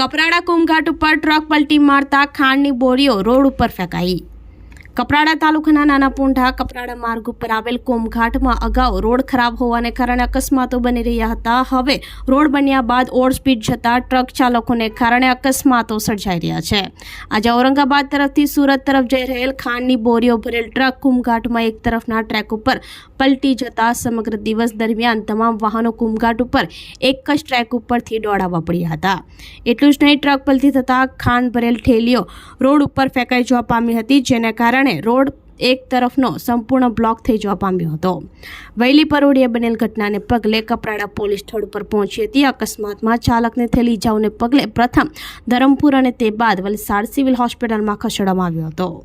કપરાડા કુમઘાટ ઉપર ટ્રક પલટી મારતા ખાંડની બોરીઓ રોડ ઉપર ફેંકાઈ. કપરાડા તાલુકાના નાના પૂંઢા કપરાડા માર્ગ ઉપર આવેલ કોમઘાટમાં અગાઉ રોડ ખરાબ હોવાને કારણે અકસ્માતો બની રહ્યા હતા. હવે રોડ બન્યા બાદ ઓવર સ્પીડ જતા ટ્રક ચાલકોને કારણે અકસ્માતો સર્જાઈ રહ્યા છે. આજે ઔરંગાબાદ તરફથી સુરત તરફ જઈ રહેલ ખાંડની બોરીઓ ભરેલ ટ્રક કુમઘાટમાં એક તરફના ટ્રેક ઉપર પલટી જતા સમગ્ર દિવસ દરમિયાન તમામ વાહનો કુમઘાટ ઉપર એક જ ટ્રેક ઉપરથી દોડાવવા પડ્યા હતા. એટલું જ નહીં, ટ્રક પલટી થતાં ખાંડ ભરેલ ઠેલીઓ રોડ ઉપર ફેંકાઈ જવા પામી હતી, જેને કારણે રોડ એક તરફનો સંપૂર્ણ બ્લોક થઈ જવા પામ્યો હતો. વહેલી પરોઢીએ બનેલ ઘટનાને પગલે કપરાડા પોલીસ સ્થળ ઉપર પહોંચી હતી. અકસ્માતમાં ચાલકને થયેલી ઇજાઓને પગલે પ્રથમ ધરમપુર અને તે બાદ વલસાડ સિવિલ હોસ્પિટલમાં ખસેડવામાં આવ્યો હતો.